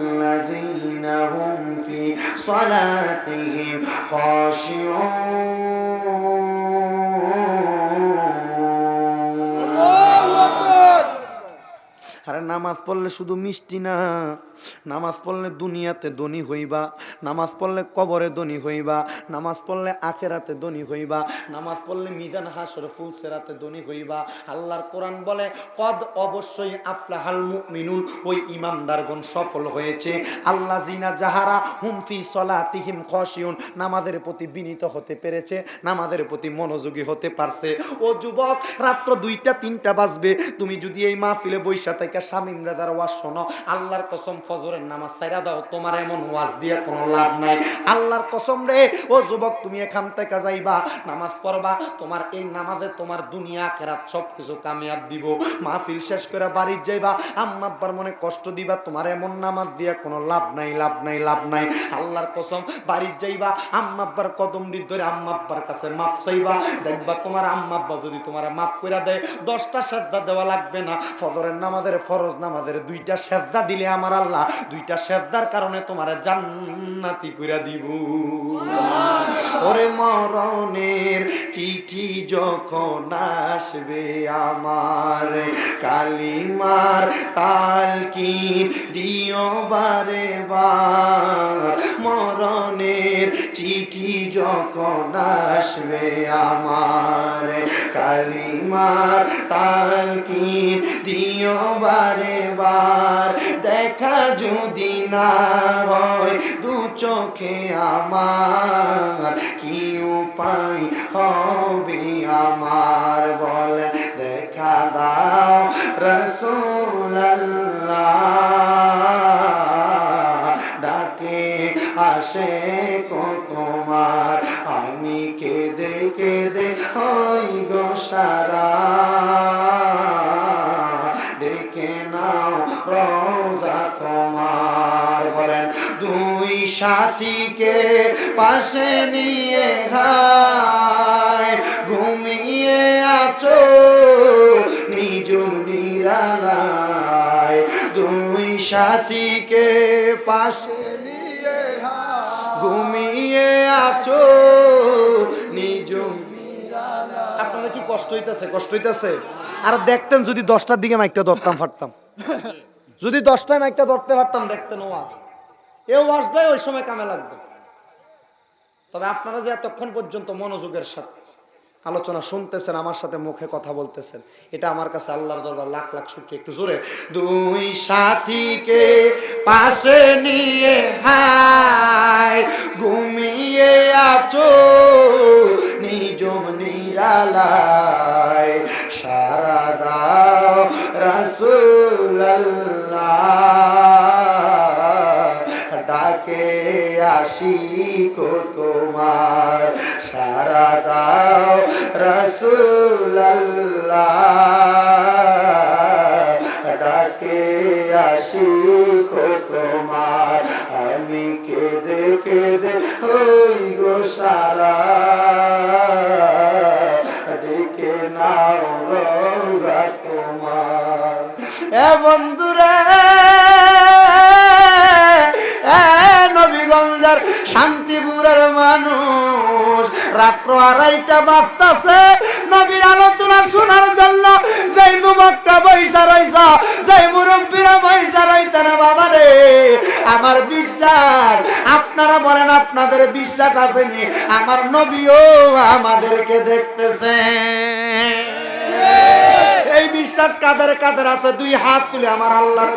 الذين هم في صلاتهم خاشعون. আরে নামাজ পড়লে শুধু মিষ্টি না। নামাজ পড়লে দুনিয়াতে ধনী হইবা, নামাজ পড়লে কবরে ধনী হইবা, নামাজ পড়লে আখেরাতে ধনী হইবা, নামাজ পড়লে মিজান হাসরে ফুলসেরাতে ধনী হইবা। আল্লাহর কোরআন বলে, কদ অবশ্যই আফলাহাল মুমিনুন ওই ইমানদারগণ সফল হয়েছে। আল্লাহ জিনা যাহারা হুমফি সলাতিহিম খসিউন নামাজের প্রতি বিনীত হতে পেরেছে, নামাজের প্রতি মনোযোগী হতে পারছে। ও যুবক, রাত্র দুইটা তিনটা বাজবে, তুমি যদি এই মাহফিলে বৈশা থেকে স্বামী রাজার ওয়াজ শোনো। আল্লাহর কসম, ফজরের নামাজ সাইরা দাও, তোমার এমন ওয়াজ দিয়ে কোনো লাভ নাই। আল্লাহর কসম রে, ও যুবক, তুমি এখান থেকে যাইবা, নামাজ পড়বা, তোমার এই নামাজে তোমার দুনিয়া খেরাত সব কিছু কামিয়াব দিব। মাহফিল শেষ করে বাড়ি যাইবা, আম্মা আব্বার মনে কষ্ট দিবা, তোমার এমন নামাজ দিয়ে কোনো লাভ নাই লাভ নাই লাভ নাই। আল্লাহর কসম বাড়ি যাইবা, আম্মা আব্বার কদম দি ধরে আম্মা আব্বার কাছে মাপ চাইবা। দেখবা তোমার আম্মা আব্বা যদি তোমার মাপ করে দেয়, দশটা শ্রদ্ধা দেওয়া লাগবে না। ফজরের নামাজের ফরজ নামাজের দুইটা শ্রদ্ধা দিলে আমার আল্লাহ দুইটা শ্রদ্ধার কারণে তোমার জান্নাতি করে দিব। ওরে মরণের চিঠি যখন আসবে আমার কালিমার তাল কি দিও বারে বার। মরণের চিঠি যখন আসবে আমার কালিমার তাল কি দিও বারে বার। দেখা যদি না হয় দু চোখে আমার, কি উপায় হবে আমার বল? দেখা দাও রসুল্লাহ ডাকে আসে সাথীকে পাশে নিয়ে খায় ঘুমিয়ে আছো নিজুম নিরালায়। দুই সাথীকে পাশে নিয়ে ঘুমিয়ে আছো নিজুম আপনারা কি কষ্ট হইতেছে? কষ্ট হইতেছে? আর দেখতেন, যদি দশটার দিকে মাইকটা ধরতাম, ফাটতাম। যদি দশটায় মাইকটা ধরতে পারতাম, দেখতেন ওয়াজ এ ওয়াজটাই ওই সময় কামে লাগতো তবে আপনারা যে এতক্ষণ পর্যন্ত মনোযোগের সাথে আলোচনা শুনতেছেন, আমার সাথে মুখে কথা বলতেছেন, এটা আমার কাছে আল্লাহর দরবার লাখ লাখ শুক্রিয়া। একটু জোরে, দুই সাথীকে পাশে নিয়ে হায়, ঘুমিয়ে আছো নিজম নিরালায় সারা দাও রাসুল্লাহ ডাকে আসি কো তোমার, সারা দাও রসুল্লাহ ডাকে আসি কো তোমার, আমি কেঁদে কেঁদে হই গো শান্তিপুরের মানুষ। রাত্র আড়াইটা বাজতাছে। নবীর আলোচনা শোনার জন্য যেই যুবকটা বৈশা রইছ যেই মুরব্বীরা বৈশা রইতেন বাবা রে আমার বিশ্বাস, আপনারা বলেন আপনাদের বিশ্বাস আসেনি, আমার নবীও আমাদেরকে দেখতেছে। এই বিশ্বাস কাদের কাদের আছে? দুই হাত তুলে আমার আল্লাহরে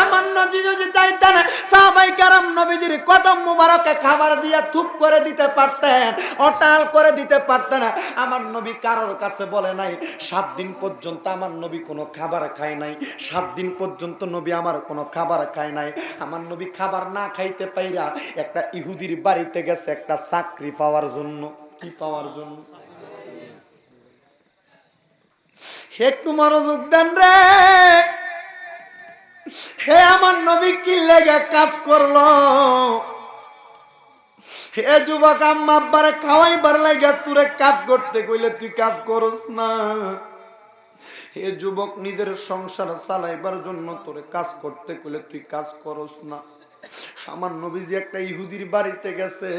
আমার নবী যদি চাইতেন, সাহাবাই কারাম নবীজির কদম মুবারকে খাবার দিয়া থুপ করে দিতে পারতেন, অটাল করে দিতে পারতেন। আমার নবী কারোর কাছে বলে নাই, সাত দিন পর্যন্ত আমার নবী কোনো খাবার খায় নাই, সাত দিন পর্যন্ত নবী আমার কোনো খাবার খায় নাই। আমার নবী খাবার না খাইতে পাইরা একটা ইহুদির বাড়িতে গেছে, একটা চাকরি পাওয়ার জন্য। কি পাওয়ার জন্য? একটু মনোযোগ দেন রে। হে আমার নবী কি লেগে কাজ করল? হে যুবক আম্মা, আব্বারে খাওয়াইবার লাগে তুরে কাজ করতে কইলে তুই কাজ করস না। হে যুবক, নিজের সংসার চালাইবার জন্য তোরে কাজ করতে কইলে তুই কাজ করস না। আমার নবীজি একটা ইহুদির বাড়িতে গেছে।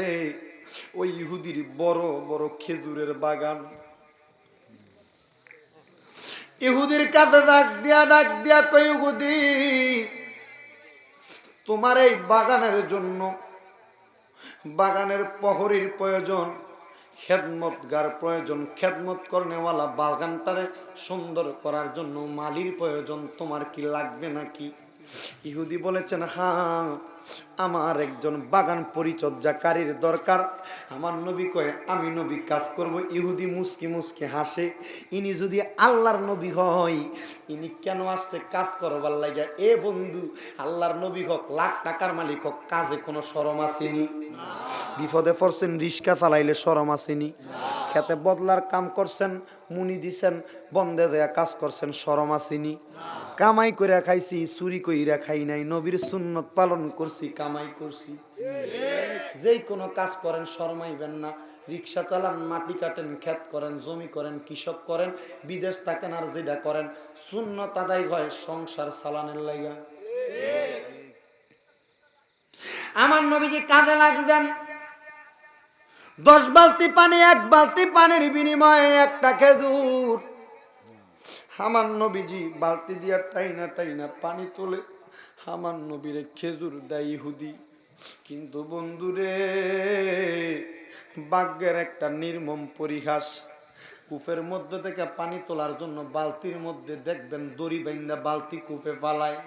ওই ইহুদির বড় বড় খেজুরের বাগান। ইহুদির কাছে ডাক দিয়া ডাক দিয়া কই ইহুদি, তোমার এই বাগানের জন্য বাগানের প্রহরীর প্রয়োজন, খেদমতগার প্রয়োজন, খেদমত করনেওয়ালা বাগানটারে সুন্দর করার জন্য মালির প্রয়োজন, তোমার কি লাগবে নাকি? ইহুদি বলেছেন হ্যাঁ আমার একজন বাগান পরিচর্যাকারীর দরকার। আমার নবী কয়ে, আমি নবী কাজ করব। ইহুদি মুসকি মুসকি হাসে। ইনি যদি আল্লাহর নবী হয়, ইনি কেন আসছে কাজ করবার লাগে এ বন্ধু, আল্লাহর নবী হোক, লাখ টাকার মালিক হোক, কাজে কোনো সরম আসেনি। বিপদে পড়ছেন, রিক্সা চালাইলে সরম আসেনি। খেতে বদলার কাম করছেন, মুনি দিছেন, বন্ধে দেয়া কাজ করছেন সরম আসেনি। কামাই করে খাইছি, চুরি কইরা খাই নাই, নবীর সুন্নত পালন করছি, কামাই করছি। যেই কোনো কাজ করেন, শরমাইবেন না। রিক্সা চালান, মাটি কাটেন, ক্ষেত করেন, জমি করেন, কৃষক করেন, বিদেশ থাকেন আর যেটা করেন, সুন্নত আদায় হয় সংসার চালানের লাইগা। আমার নবীজি কাজে লাগছেন। দশ বালতি পানি, এক বালতি পানির বিনিময়ে একটা খেজুর। আমার নবীজি বালতি দিয়া টাইনা টাইনা পানি তোলে। হামান নবীরে খেজুর দেয় ইহুদি। কিন্তু বন্ধুরে, বাগ্যের একটা নির্মম পরিহাস। কূপের মধ্যে থেকে পানি তোলার জন্য বালতির মধ্যে দেখবেন দড়ি বাইন্দা বালতি কূপে ফালায়।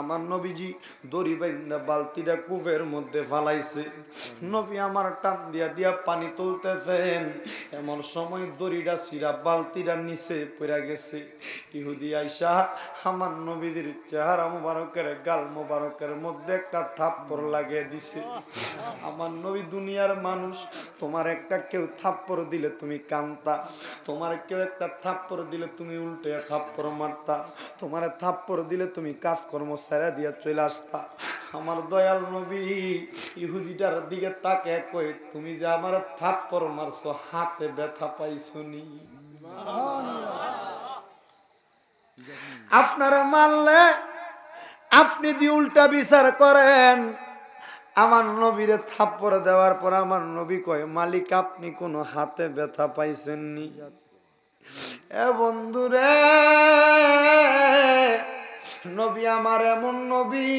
আমার নবীজি দড়ি বাইন্দা বালতিটা কূপের মধ্যে ফালাইছে। নবী আমার টান দিয়া দিয়া পানি তুলতেছেন। এমন সময় দড়িটা সিরা বালতিটা নিচে পড়ে গেছে। ইহুদি আইসা আমার নবীদের চেহারা মোবারকের, গাল মুবারকের মধ্যে একটা থাপ্পড় লাগিয়ে দিছে। আমার নবী দুনিয়ার মানুষ, তোমার একটা কেউ থাপ্পড় দিলে তুমি কান্তা। তোমার কেউ একটা থাপ্পড় দিলে তুমি উল্টে থাপ্পড় মারতা। তোমার থাপ্পড় দিলে তুমি কাজকর্ম সেরা দিয়া চলে আসতা। আমার দয়াল নবী, ইহুদিটার দিকে তাকে কই তুমি যে আমার থাপ্পড় মারছো, হাতে ব্যথা পাইছো নি। আপনারা মানলে আপনি দি উল্টা বিচার করেন। আমার নবীরে থাপ্পড় দেওয়ার পর আমার নবী কয়, মালিক, আপনি কোনো হাতে ব্যথা পাইছেননি? এ বন্ধুরে, নবী আমার এমন নবী,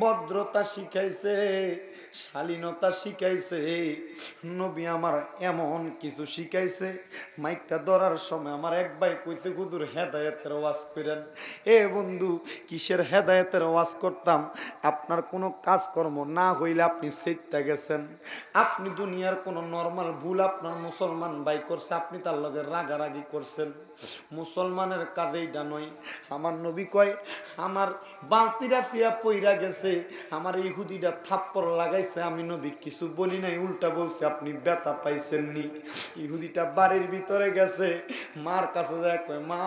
ভদ্রতা শিখাইছে শালীনতা শিখাইছে। নবী আমার এমন কিছু শিখাইছে। মাইকটা ধরার সময় আমার এক ভাই কইছে গুদুর হেদায়েতের ওয়াজ করেন এ বন্ধু, কিসের হেদায়েতের ওয়াজ করতাম? আপনার কোনো কাজকর্ম না হইলে আপনি সেটটা গেছেন। আপনি দুনিয়ার কোনো নর্মাল ভুল আপনার মুসলমান ভাই করছে, আপনি তার লগে রাগারাগি করছেন। মুসলমানের কাজে এইটা নয়। আমার নবী কয়, আমার বালতিটা ফিয়া পইরা গেছে। আমার ইহুদিটা থাপ্পড় লাগাইছে। আমি নবী কিছু বলি নাই, উল্টা বলছে, আপনি ব্যথা পাইছেন নি ইহুদিটা বাড়ির ভিতরে গেছে, মার কাছে যায়, কয়, মা,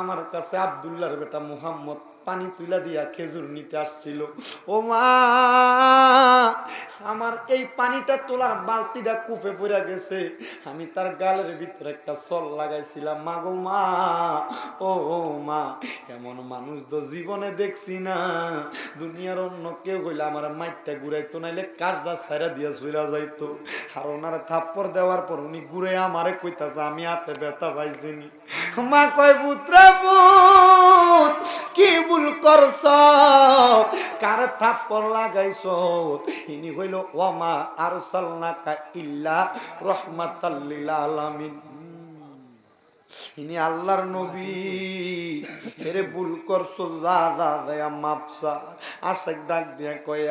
আমার কাছে আবদুল্লাহর বেটা মুহাম্মদ পানি তুলা দিয়া খেজুর নিতে আসছিল। ও মা, আমার এই পানিটা তোলার বালতিটা কুপে পড়ে গেছে। আমি তার গালের ভিতরে একটা সল লাগাইছিলাম। মা গো মা, ও মা, এমন মানুষ তো জীবনে দেখছি না। দুনিয়ার অন্য কেউ হইলে আমার মাইটটা ঘুরাইতো, নাইলে কাজটা ছাইরা দিয়া চইলা যাইতো। আর ওনার থাপ্পড় দেওয়ার পর উনি ঘুরে আমারে কইতাছে, আমি হাতে ব্যথা পাইছিনি মা কয়, পুত্র পুত, কি ভুল করছ, কার থাপ্পড় লাগাইছ? ইনি হইল, ওমা আর সালনাকা ইল্লা রহমাতাল্লিল আলামিন। আল্লাহর নবী। এরে ভুল করছ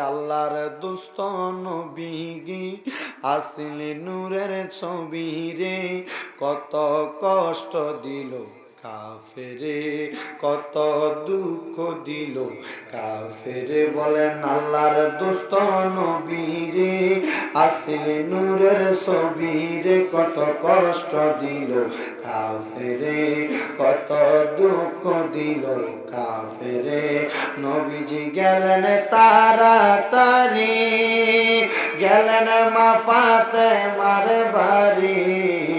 আল্লাহর দুস্ত নবী আসিলে নূরের ছবি রে, কত কষ্ট দিল। কাফেরে কত দুঃখ দিল। কাফেরে বলেন, আল্লাহর দোস্ত নবীরে, আসিলে নূরের ছবিরে কত কষ্ট দিল। কাফেরে কত দুঃখ দিল। কাফেরে নবীজি গেলেন তাড়াতাড়ি, গেলেন মা পাতে মার বাড়ি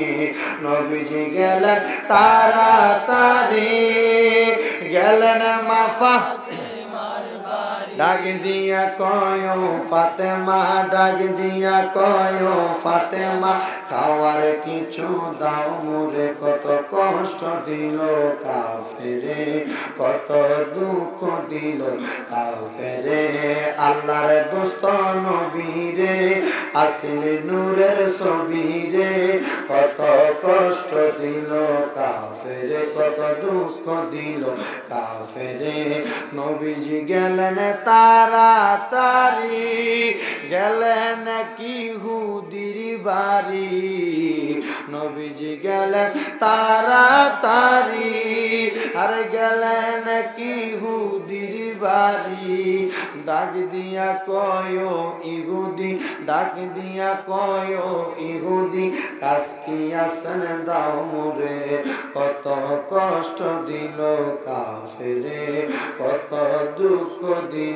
নবীজি গেলেন তাড়াতাড়ি গেলেন মাফা ডাক দিয়া কয়, ফাতেমা, ডাক দিয়া কয়, ফাতেমা, খাওয়ার কিছু দাও মোরে, কত কষ্ট দিল কাফেরে, কত দুঃখ দিল কাফেরে। আল্লাহর দোস্ত নবীরে, আসিলে নূরের ছবিরে, কত কষ্ট দিল কাফেরে, কত দুঃখ দিল কাফেরে। নবীজি গেলেন তাড়াতাড়ি গেলেন কি হুদির বাড়ি? নবীজি গেলেন তাড়াতাড়ি, আর গেলেন কি হুদির বাড়ি? ডাক দিয়া কয় ইহুদি, ডাক দিয়া কয় ইহুদি, কাসকি আসন দাও মোরে, কত কষ্ট দিল কাফেরে, কত দুঃখ দিল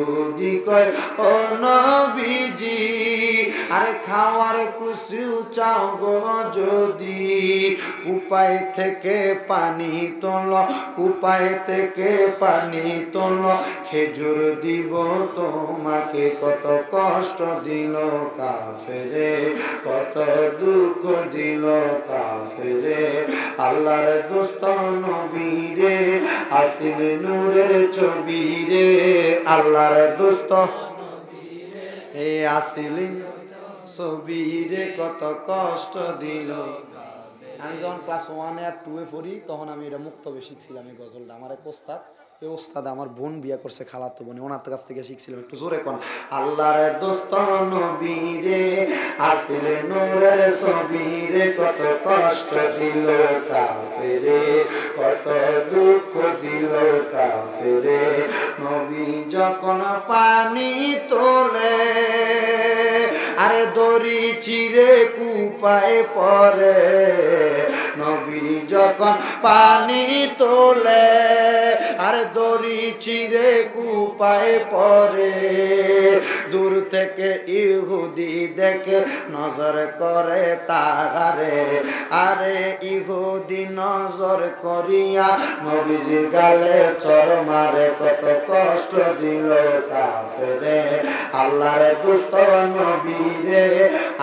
ইহুদি কয়, ও নবীজি, আরে খাওয়ার কিছু চাও গো যদি? উপায় থেকে পানি তোল, কুপায় থেকে পানি তোল, খেজুর দিব তোমাকে, কত কষ্ট দিল কাফেরে, কত দুঃখ দিল কাফেরে, আল্লাহর দোস্ত নবীরে, আসিল নূরের ছবি রে আল্লাহর দুস্থ। এ আসিলি সবিরে কত কষ্ট দিল। আমি যখন ক্লাস ওয়ান আর টুয়ে পড়ি, তখন আমি এটা মুক্তবে শিখছিলাম এই গজলটা। আমার এক ওস্তাদ এই ওস্তাদ আমার বোন বিয়া করছে খালাতো বোন, ওনার কাছ থেকে শিখছিলাম একটু জোরে কোন। আল্লাহর দোস্ত নবীরে আসলে নূরের কত কষ্ট দিল কাফেরে, কত দুঃখ দিল কাফেরে। নবী যখন পানি তোলে, আরে দড়ি চিরে কুপায় পরে। নবী যখন পানি তোলে আরে দড়ি চিরে কুপায় পরে দূর থেকে ইহুদি দেখে নজর করে তাহারে। আরে ইহুদি, নজর করিয়া নবীজি গালে চর মারে, কত কষ্ট দিল কাফেরে। আল্লাহর দুস্ত নবীরে,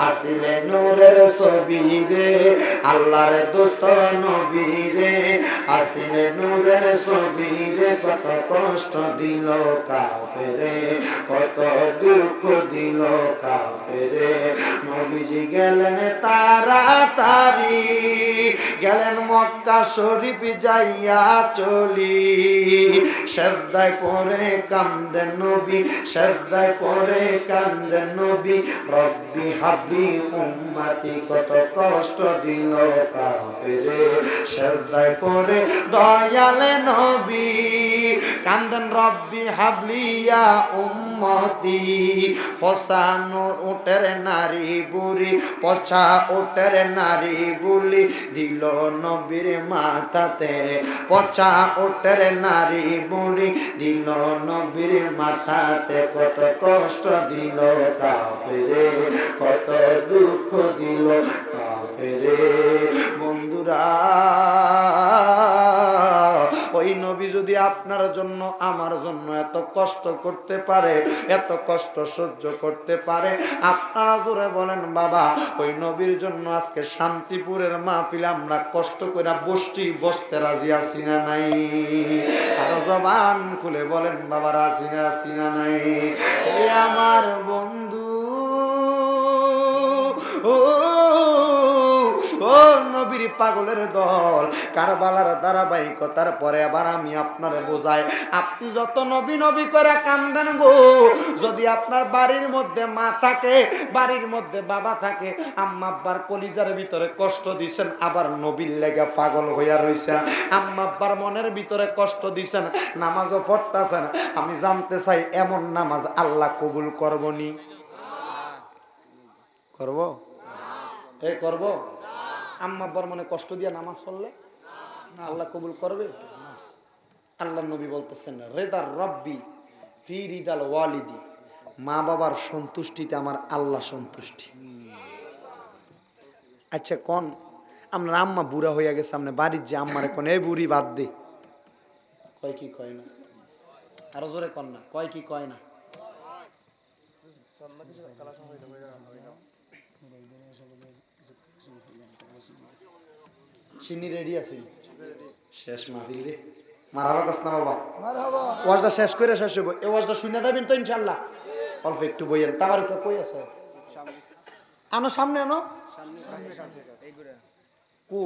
আসিলে নূরের ছবিরে। আল্লাহর দুস্ত নবীরে, আসিলে নূরের ছবিরে। কত কষ্ট দিল কাফেরে, কত দুঃখ দিল কাফেরে। নবীজি গেলেন তাড়াতাড়ি, গেলেন মক্কা শরীফ যাইয়া চলি। শ্রদ্ধায় পরে কান্দেন নবী শ্রদ্ধায় পরে কান্দেন নবী। রব্বি হাবলি উম্মতি, কত কষ্ট দিল কাফেরে। শ্রদ্ধায় পরে দয়ালে নবী কান্দেন, রব্বি হাবলিয়া উম্মতি ফসানোর উটের নারী বুড়ি পছা উটের নারী গুলি দিল নবীর মাথাতে, পচা উটের নারী বুড়ি দিল নবীর মাথাতে, কত কষ্ট দিল কাফেরে, কত দুঃখ দিল কাফেরে, বন্ধুরা ওই নবী যদি আপনার জন্য, আমার জন্য এত কষ্ট করতে পারে, এত কষ্ট সহ্য করতে পারে, আপনারা জোরে বলেন, বাবা, ওই নবীর জন্য আজকে শান্তিপুরের মাহফিল আমরা কষ্ট করে বসছি, বসতে রাজি আছি না নাই? জবান খুলে বলেন, বাবা, রাজি না আছি না নাই? আমার বন্ধু, ও ও নবীর পাগলের দল কারবালার ধারাবাহিকতার পরে আবার আমি আপনারে বোঝাই। আপনি যত নবী নবী করে কান্দেন গো যদি আপনার বাড়ির মধ্যে মা থাকে বাড়ির মধ্যে বাবা থাকে আম্মা আব্বার কলিজার ভিতরে কষ্ট দিছেন আবার নবীর লেগে পাগল হইয়া রইছেন। আম্মা আব্বার মনের ভিতরে কষ্ট দিছেন নামাজও পড়তাছেন। আমি জানতে চাই এমন নামাজ আল্লাহ কবুল করবনি? করব? এ করব? আম্মা আব্বার মনে কষ্ট দিয়ে নামাজ পড়লে? আল্লাহ কবুল করবে? আল্লাহ নবী বলতেছেন, রেদার রব্বি ফি রিদাল ওয়ালিদি। মা বাবার সন্তুষ্টিতে আমার আল্লাহ সন্তুষ্টি। আচ্ছা কন আমরা আম্মা বুড়া হইয়া গেছে আমরা বাড়ির যে আম্মারে কোন, এই বুড়ি বাদ দে। কয় কি কয় না? আরও জোরে কন না, কয় কি কয় না? চিনি রেডি আছে। শেষ মাহফিল রে। না বাবা। ওয়াজটা শেষ করে শেষ হইব। এই ওয়াজটা শুনে যাবেন তো ইনশাল্লাহ অল্প একটু বইয়েন। টাকার উপরে কই আছে? আনো সামনে আনো। কো।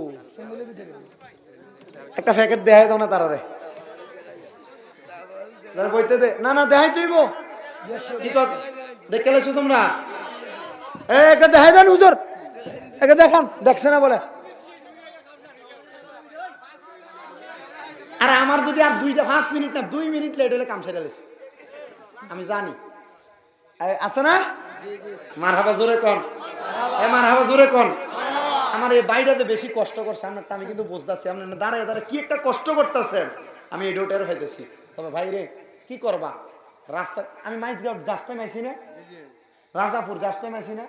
একটা প্যাকেট দেখাই দাও না তারারে। তারা বইতে দে। না না দেখাই তুইব দেখে লেছো তোমরা? এ একটা দেখাই দেন হুজুর। একটা দেখান। দেখছে না বলে আর আমার যদি আর দুইটা, পাঁচ মিনিট না, দুই মিনিট লেট হলে কাম সেরে আমি জানি। আছে না? মার হাবা জোরে কন। এ, মার হাবা জোরে কন। আমার এই বাইরেতে বেশি কষ্ট করছে আপনারটা আমি কিন্তু বুঝতেছি। আপনি দাঁড়ায় দাঁড়ায় কি একটা কষ্ট করতেছেন? আমি এই ডোটের হইতেছি। তবে ভাই রে, কি করবা? রাস্তা আমি মাইজগাঁও জাস্টে মাইছি না? রাজাপুর জাস্টে মাইছি না?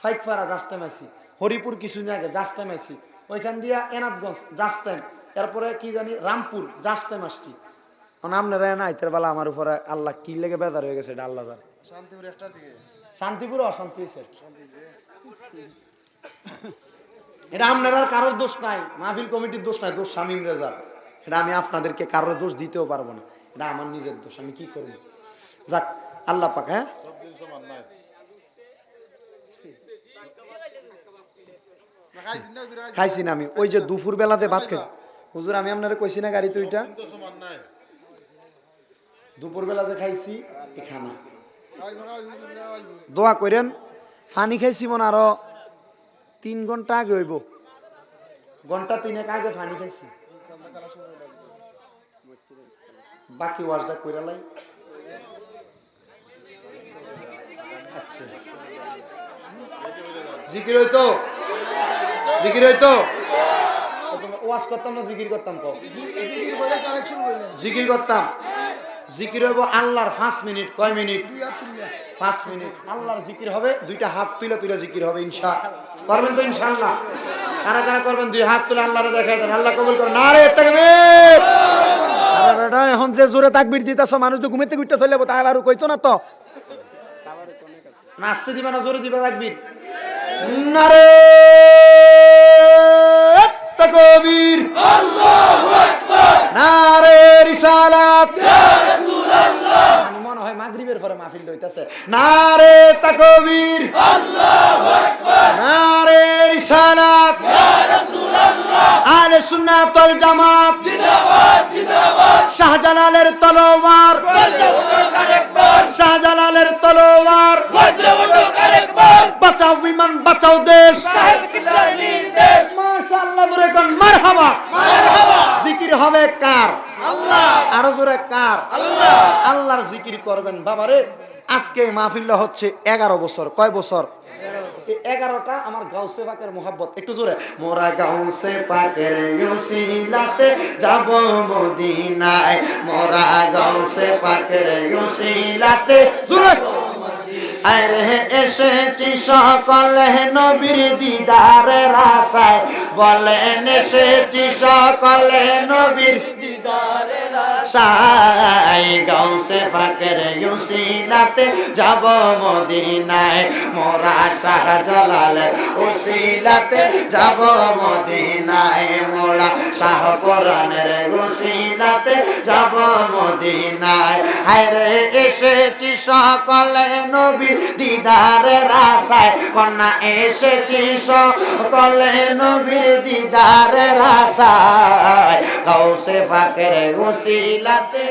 ফাইকপাড়া জাস্টে মাইছি হরিপুর কিছুদিন আগে জাস্টে মাইছি ওইখান দিয়া এনাথগঞ্জ জাস্ট টাইম এরপরে কি জানি রামপুর জাস্ট টাইম আসছি। মানে আপনারা না আইতের বেলা আমার উপরে আল্লাহ কি লেগে বেদার হয়ে গেছে এটা আল্লাহ জানে। শান্তিপুর একটার দিকে শান্তিপুর অশান্তি হয়েছে। এটা আপনার আর কারোর দোষ নাই মাহফিল কমিটির দোষ নাই দোষ শামীম রেজার। এটা আমি আপনাদেরকে কারোর দোষ দিতেও পারব না এটা আমার নিজের দোষ আমি কি করব? যাক আল্লাহ পাক হ্যাঁ? খাইছি না আমি ওই যে দুপুর বেলাতে ভাত খাই হুজুর আমি আপনারা কইছি না গাড়ি তুইটা দিন তো সমান নাই। দুপুর বেলা যে খাইছি এই খানা আইবো না, আইবো না, আইবো। দোয়া করেন পানি খাইছি মনে আরও তিন ঘণ্টা আগে হইব। ঘণ্টা তিনেক আগে পানি খাইছি। বাকি ওয়াজটা কইরা লাই। আচ্ছা। জিকির হইতো? জিকির হইতো? ওয়াজ করতাম না জিকির করতাম কও। জিকির করতাম। জিকির হইব আল্লাহর পাঁচ মিনিট। কয় মিনিট? পাঁচ মিনিট। আল্লাহর জিকির হবে দুইটা হাত তুলে তুলে জিকির হবে ইনশা। করবেন তো ইনশাআল্লাহ। কারা কারা করবেন? দুই হাত তুলে আল্লাহরে দেখাই দেন। আল্লাহ কবুল করেন। না রে তাকবীর! আরে বেটা এখন যে জোরে তাকবীর দিতেছ মানুষ তো ঘুমেতে ঘুরতে চলে যাব তাহলে আর কইতো না তো। নাচতে দিবা না জোরে দিবা তাকবীর। নারে! তাকবীর আল্লাহু আকবার নারে রিসালাত। আমি মনে হয় মাগরিবের পরে মাহফিল হইতাছে। নারে তাকবীর। আল্লাহু আকবার নারে রিসালাত। ইয়া রাসূলুল্লাহ আলে সুন্নাত ওয়াল জামাত। জিন্দাবাদ জিন্দাবাদ শাহজালালের তলোয়ার। শাহজালালের তলোয়ার। বাঁচাও বিমান বাঁচাও দেশ। মাশাআল্লাহ জোরে কোন মারহাবা। জিকির হবে কার? আল্লাহ। আরও জোরে কার? আল্লাহ। আল্লাহর জিকির করবেন বাবারে। আজকে মাহফিল্লা হচ্ছে এগারো বছর। কয় বছর? এগারোটা আমার গাউসে পাকের মোহাব্বত। একটু জোরে। মোরা গাউসে পাকের ইউসিলাতে যাব মদিনায়। মোরা গাউসে পাকের ইউসিলাতে জোরে। আরে এসেছি সকলে নবীর দিদারের আশায়। বলেন এসেছি সকলে নবীর দিদারের আশায়। গাউসে ফাকের ইউসিলাতে যাব মদিনায়। মোরা শাহজালাল উসিলাতে যাব মদিনায়। মোরা শাহ পরানের উসিলাতে যাব মদিনায়। হায়রে এসেছি সকলে নবী দিদারের আশায় কন্যা এসেছি সকলে নবীর দিদারের আশায় গাউসে ফাঁকের উসিলাতে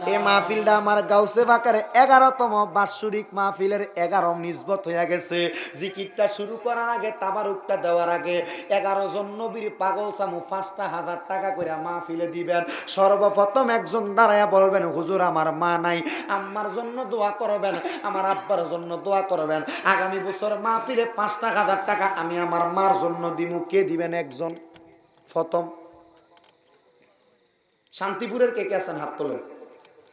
এই মাহফিলটা আমার গাউসে বাকার এগারোতম বাৎসরিক মাহফিলের এগারো নিজবত হয়ে গেছে। জিকিরটা শুরু করার আগে, তাবারুকটা দেওয়ার আগে এগারো জন নবীর পাগল সামু পাঁচটা হাজার টাকা করে মাহফিলে দিবেন। সর্বপ্রথম একজন দাঁড়াইয়া বলবেন, হুজুর, আমার মা নাই। আমার জন্য দোয়া করবেন, আমার আব্বার জন্য দোয়া করবেন। আগামী বছর মাহফিলে পাঁচটা হাজার টাকা আমি আমার মার জন্য দিমু। কে দিবেন একজন? প্রথম। শান্তিপুরের কে কে আছেন? হাত তোলেন।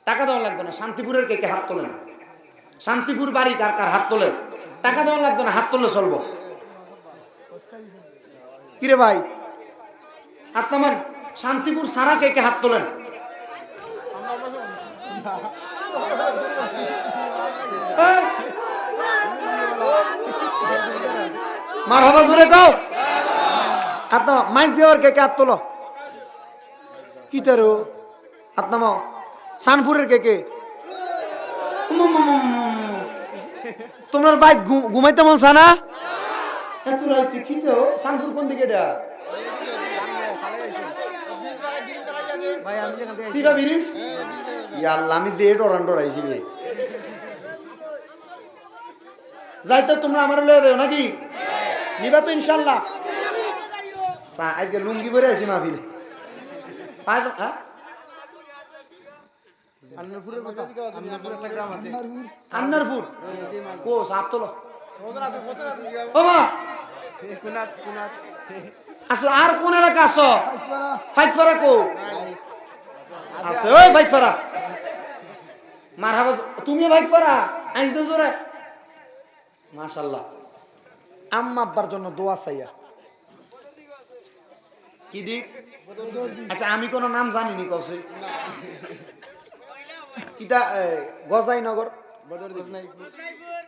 টাকা দেওয়া লাগবে না, শান্তিপুরের কে কে হাত তোলেন শান্তিপুর বাড়ি কার কার হাত তোলেন টাকা দেওয়া লাগবে না, হাত তোলে চলবো। কিরে ভাই? হাত শান্তিপুর সারা কে কে হাত তোলেন? এই! মার হবা জোরে কাও। হাত নামা মাইজি কে কে হাত তোলো? কি তারো নামাও সানপুরের কে কে? তোমার বাইক ঘুম- ঘুমাইতে মন চানা এত সানপুর কোন দিকে এটা? তোমরা তো ইনশাল্লাহ। লুঙ্গি পরে আছি মাহফিলে। পায় আন্নারপুর সাত তোলো। আসো আর কোন এলাকা আসো? ফাইটপাড়া। কো আছে ওই ফাইটপাড়া। মার হাবা তুমি ফাইটপাড়া? আইসো জোরে। মাশাল্লাহ আম্মা আব্বার জন্য দোয়া চাইয়া। কি দিক? আচ্ছা আমি কোনো নাম জানিনি কসে কিতা গজাইনগর?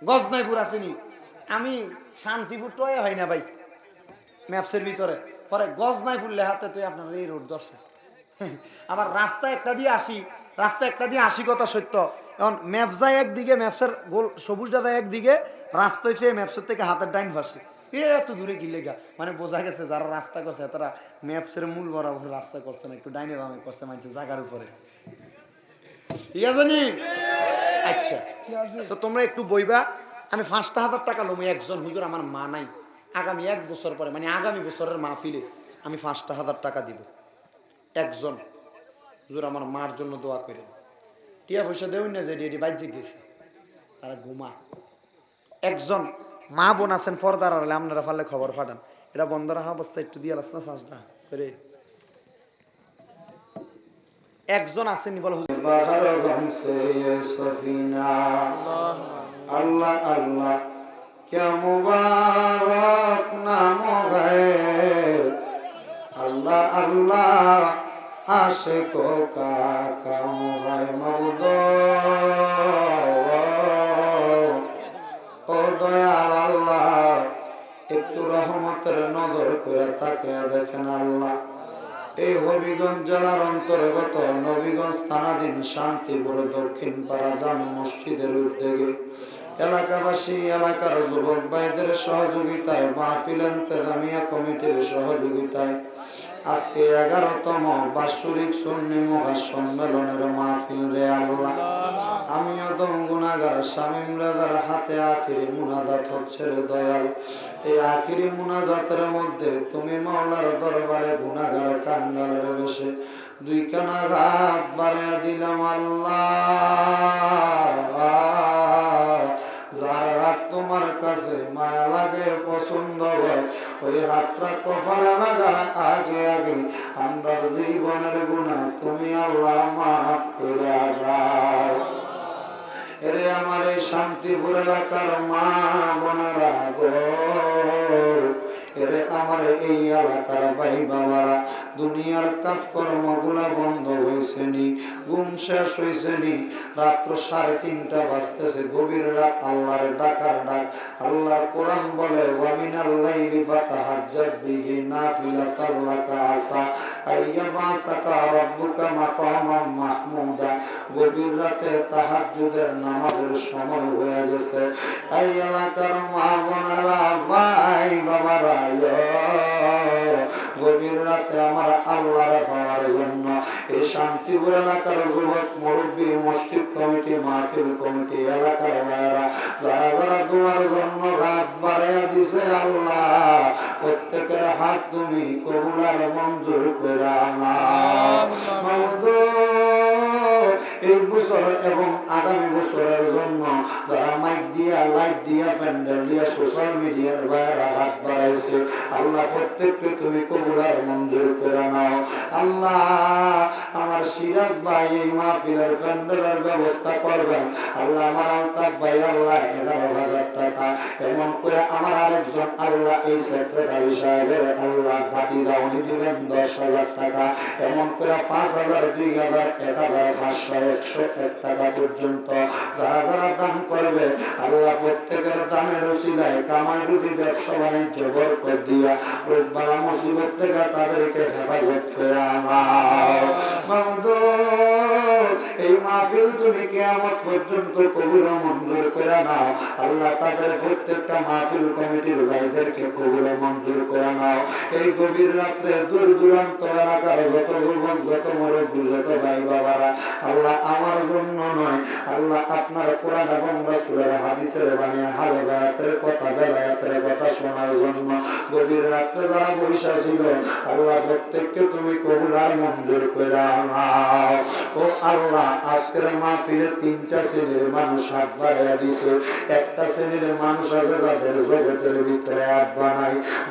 গজনাইপুর আসেনি আমি শান্তিপুর টয়ে হয় না ভাই, ম্যাপসের ভিতরে। পরে গজনাইপুর লেহাতে তুই আপনার এই রোড ধরছে। আবার রাস্তা একটা দিয়ে আসি, রাস্তা একটা দিয়ে আসি কথা সত্য। এখন ম্যাপ যায় একদিকে, ম্যাপসের গোল, সবুজটা যায় একদিকে, রাস্তা হয়েছে ম্যাপসের থেকে হাতের ডাইন পাশে। এ, এত দূরে গিলে গা মানে বোঝা গেছে যারা রাস্তা করছে তারা ম্যাপসের মূল বরাবর রাস্তা করছে না, একটু ডাইনে বামে করছে মানছে জায়গার উপরে। ঠিক আছে নি? আচ্ছা তো তোমরা একটু বইবা আমি পাঁচটা হাজার টাকা লমু একজন হুজুর আমার মা নাই। আগামী এক বছর পরে মানে আগামী বছরের মাহফিলে আমি পাঁচটা হাজার টাকা দিব। একজন হুজুর আমার মার জন্য দোয়া করে টিয়া পয়সা না যে বাজ্যে গেছে তারা ঘুমা একজন মা বোন আছেন ফরদার আড়ালে আপনারা ফালে খবর পাঠান। এটা বন্ধ রাখা অবস্থা একটু দিয়ে আসছে না শ্বাসটা করে। একজন আসেনি বলো بہر غم سے یہ سفینہ اللہ اللہ کیا مبارک نام ہے اللہ اللہ عاشقوں کا کام ہے مودو ও দয়াল আল্লাহ একটু রহমতের নজর করে তাকে দেখেন আল্লাহ এই হবিগঞ্জ জেলার অন্তর্গত নবীগঞ্জ থানাধীন শান্তিপুর দক্ষিণ পাড়া জামে মসজিদের উদ্যোগে এলাকাবাসী, এলাকার যুবক ভাইদের সহযোগিতায় মাহফিল তেজামিয়া কমিটির সহযোগিতায় আজকে এগারোতম বাৎসরিক সুন্নি মহা সম্মেলনের মাহফিল রে আল্লাহ। আমিও দম গুনাগার শামিম রাজার হাতে আখিরি মুনাজাত হচ্ছে দয়াল। এই আখিরি মুনাজাতের মধ্যে তুমি মাওলার দরবারে গুনাগার কাঙ্গালের বেশে দুই কানা হাত বাড়িয়ে দিলাম আল্লাহ। যার হাত তোমার কাছে মায়া লাগে, পছন্দ হয়, ওই হাতটা কপালে আগে আগে আমরা জীবনের গুণা তুমি আল্লাহ মাফ করে এরে আমার এই শান্তিপুর এলাকার মা বোনারা গো। এরে আমার এই এলাকার ভাই বাবারা। দুনিয়ার কাজকর্মগুলা বন্ধ হয়েছে নি, ঘুম শেষ হয়েছে নি। রাত্র সাড়ে তিনটা বাজতেছে, গভীর রাত আল্লাহর ডাকার ডাক। আল্লাহর কোরআন বলে বিহি আসা মাহমুদা। গভীর রাতে তাহাজ্জুদের নামাজের সময় হয়ে গেছে। এই এলাকার মা ভাই বাবারা গভীর রাতে আমার আল্লাহর পাওয়ার জন্য এই শান্তিপুর এলাকার যুবক মুরব্বী মসজিদ কমিটি মাহফিল কমিটি এলাকার ভাইয়েরা যারা যারা তোমার জন্য রাত বাড়াইয়া দিছে আল্লাহ প্রত্যেকের হাত তুমি কবুলার মঞ্জুর করে আনা এই বছর এবং আগামী বছরের জন্য যারা মাইক দিয়া, লাইট দিয়া প্যান্ডেল দিয়া সোশ্যাল মিডিয়ার বাইরে হাত বাড়াইছে আল্লাহ প্রত্যেককে তুমি কবুলার মঞ্জুর করে নাও। আল্লাহ আমার সিরাজ ভাই এই মাহফিলের প্যান্ডেলের ব্যবস্থা করবেন আল্লাহ আমার আলতাফ ভাই, আল্লাহ এগারো হাজার টাকা। এমন করে আমার আরেকজন আল্লাহ এই সেক্রেটারি সাহেবের আল্লাহ বাকি দাউনি দিবেন দশ হাজার টাকা। এমন করে পাঁচ হাজার, দুই হাজার এক হাজার, পাঁচশো, একশো এক পর্যন্ত। যারা যারা দান করবে, আল্লাহ প্রত্যেকের দানের উচিলায় কামাই রুজি ব্যবসা বাণিজ্য বরকত দিয়া রোববারা মুসিবত থেকে তাদেরকে হেফাজত করে এই মাহফিল তুমি কেয়ামত পর্যন্ত কবুল মঞ্জুর করে নাও। আল্লাহ তাদের প্রত্যেকটা মাহফিল কমিটির ভাইদেরকে কবুল মঞ্জুর করে নাও। এই গভীর রাত্রে দূর দূরান্ত এলাকার যত যত মুরব্বী যত ভাই বাবারা আল্লাহ আমার নয়। আল্লাহ আপনার কোরআন এবং হাদিসের কথা কথা শোনার জন্য। গভীর যারা ছিল আল্লাহ প্রত্যেককে তুমি মঞ্জুর ও আল্লাহ, আজকের মাহফিলে তিনটা শ্রেণির মানুষ হাত দিছে। একটা শ্রেণির মানুষ আছে যাদের জগতের ভিতরে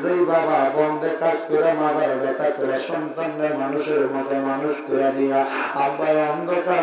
যেই বাবা বন্ধে কাজ করে, মাদার ব্যথা করে সন্তানের মানুষের মতো মানুষ করে দিয়া, আব্বাই অন্ধকার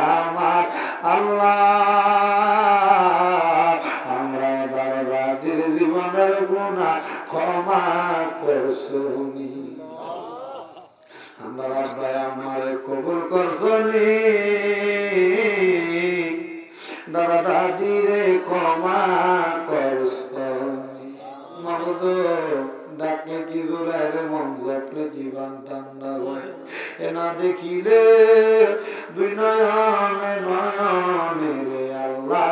আমার আল্লাহ। আমরা দাদাদের জীবনের গুণা ক্ষমা করছুনি। আমরা আব্বাই আমার কবুল করছনি। দাদা দাদিরে ক্ষমা করছনি। মগদ ডাকলে কি জোড়ায় মন জপলে কি বান ঠান্ডা হয়। না দেখিলে দুই নয়নে নয়নে রে আল্লাহ।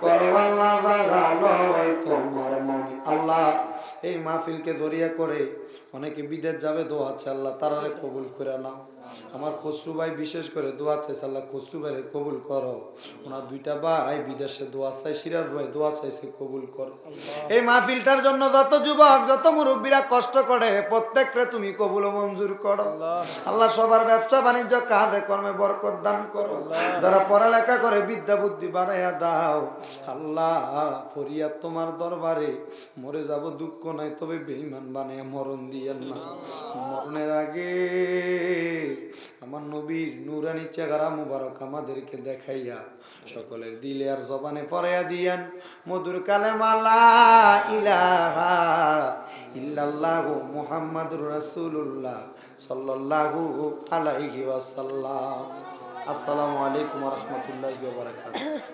করবাল্লা জাগালয় তোমার মন আল্লাহ এই মাহফিলকে জড়িয়ে করে অনেকে বিদেশ যাবে, দোয়া আছে আল্লাহ, তারারে কবুল করে নাও। আমার খসরু ভাই বিশেষ করে দোয়া চাইছে, আল্লাহ খসরু ভাইরে কবুল করো। ওনার দুইটা ভাই বিদেশে দোয়া চাই, সিরাজ ভাই দোয়া চাইছে, কবুল করো। এই মাহফিলটার জন্য যত যুবক, যত মুরব্বীরা কষ্ট করে প্রত্যেককে তুমি কবুল মঞ্জুর করো। আল্লাহ সবার ব্যবসা বাণিজ্য, কাজে কর্মে বরকত দান করো। যারা পড়ালেখা করে, বিদ্যা বুদ্ধি বাড়াইয়া দাও। আল্লাহ, ফরিয়াদ তোমার দরবারে, মরে যাব দুঃখ নাই তবে বেঈমান বানাইয়া মরণ দিয়েন না মরণের আগে আমার নবীর নুরানি চেহারা মুবারক আমাদেরকে দেখাইয়া সকলের দিলে আর জবানে পড়াইয়া দিয়েন মধুর কালে মালা ইলাহা ইল্লাল্লাহু মুহাম্মাদুর রাসূলুল্লাহ সাল্লাল্লাহু আলাইহি ওয়াসাল্লাম। আসসালামু আলাইকুম ওয়া রাহমাতুল্লাহি ওয়া বারাকাতুহু।